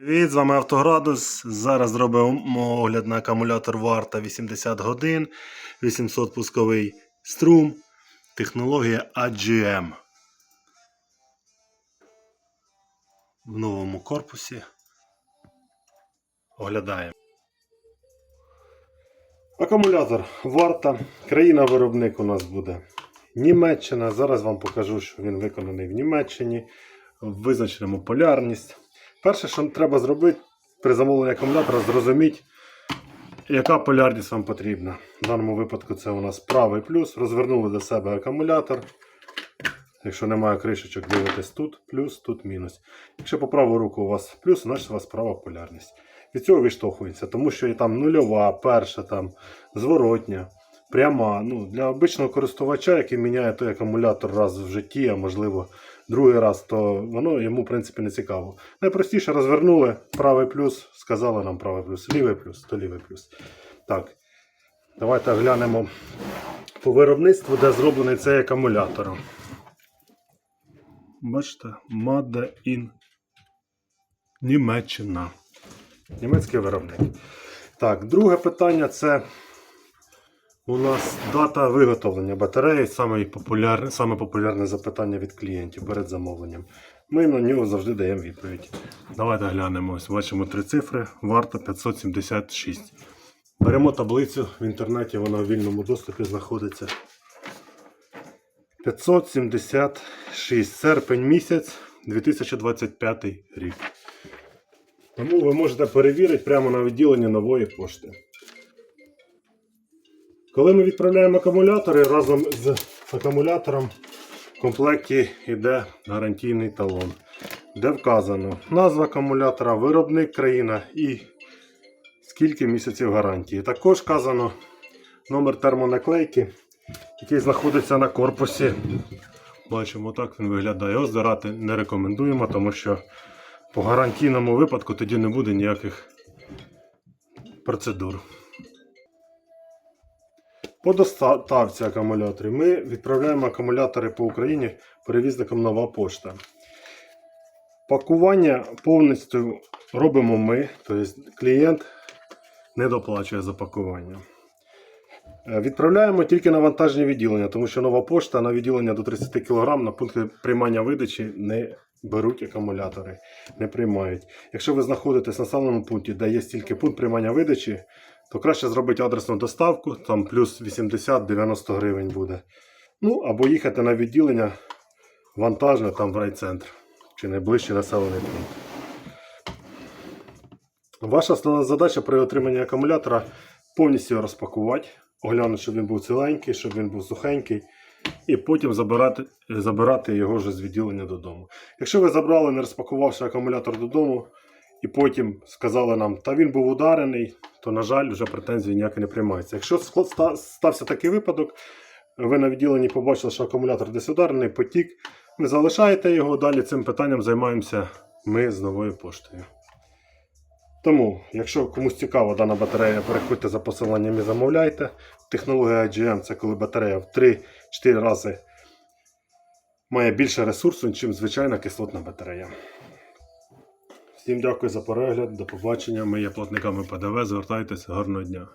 Привіт, з вами Автоградус. Зараз зробимо огляд на акумулятор Варта 80 годин, 800 пусковий струм, технологія AGM. В новому корпусі. Оглядаємо. Акумулятор Варта. Країна-виробник у нас буде Німеччина. Зараз вам покажу, що він виконаний в Німеччині. Визначимо полярність. Перше, що треба зробити при замовленні акумулятора, зрозуміти, яка полярність вам потрібна. В даному випадку це у нас правий плюс. Розвернули до себе акумулятор. Якщо немає кришечок, дивитесь тут плюс, тут мінус. Якщо по праву руку у вас плюс, значить у вас права полярність. Від цього відштовхується, тому що і там нульова, перша, там, зворотня, пряма. Ну, Для обичного користувача, який міняє той акумулятор раз в житті, а можливо другий раз, то воно йому в принципі не цікаво. Найпростіше розвернули правий плюс, сказали нам правий плюс, лівий плюс, то лівий плюс. Так, давайте глянемо по виробництву, де зроблений цей акумулятор. Бачите, Made in Німеччина. Німецький виробник. Так, друге питання це у нас дата виготовлення батареї. Саме популярне, саме популярне запитання від клієнтів перед замовленням. Ми на нього завжди даємо відповідь. Давайте глянемо. Ось бачимо три цифри. Варта 576. Беремо таблицю в інтернеті, вона в вільному доступі знаходиться. 576. Серпень місяць 2025 рік. Тому ви можете перевірити прямо на відділенні нової пошти. Коли ми відправляємо акумулятори, разом з акумулятором в комплекті йде гарантійний талон, де вказано назва акумулятора, виробник країна і скільки місяців гарантії. Також вказано номер термонаклейки, який знаходиться на корпусі. Бачимо, так він виглядає. Його здирати не рекомендуємо, тому що по гарантійному випадку тоді не буде ніяких процедур. По доставці акумуляторів ми відправляємо акумулятори по Україні перевізником нова пошта. Пакування повністю робимо ми, тобто клієнт не доплачує за пакування. Е, Відправляємо тільки на вантажні відділення, тому що нова пошта на відділення до 30 кг на пункти приймання видачі не беруть акумулятори, не приймають. Якщо ви знаходитесь на самому пункті, де є тільки пункт приймання видачі, то краще зробити адресну доставку, там плюс 80-90 гривень буде. Ну, або їхати на відділення вантажне там в райцентр чи найближчий населений пункт. Ваша основна задача при отриманні акумулятора повністю розпакувати, оглянути, щоб він був ціленький, щоб він був сухенький, і потім забирати, забирати його вже з відділення додому. Якщо ви забрали, не розпакувавши акумулятор додому, і потім сказали нам, та він був ударений, то, на жаль, вже претензії ніякі не приймаються. Якщо стався такий випадок, ви на відділенні побачили, що акумулятор десь ударений, потік, ви залишаєте його, далі цим питанням займаємося ми з новою поштою. Тому, якщо комусь цікава дана батарея, переходьте за посиланням і замовляйте. Технологія IGM це коли батарея в 3-4 рази має більше ресурсу, ніж звичайна кислотна батарея. Всім дякую за перегляд, до побачення. Ми є платниками ПДВ. Звертайтеся, гарного дня.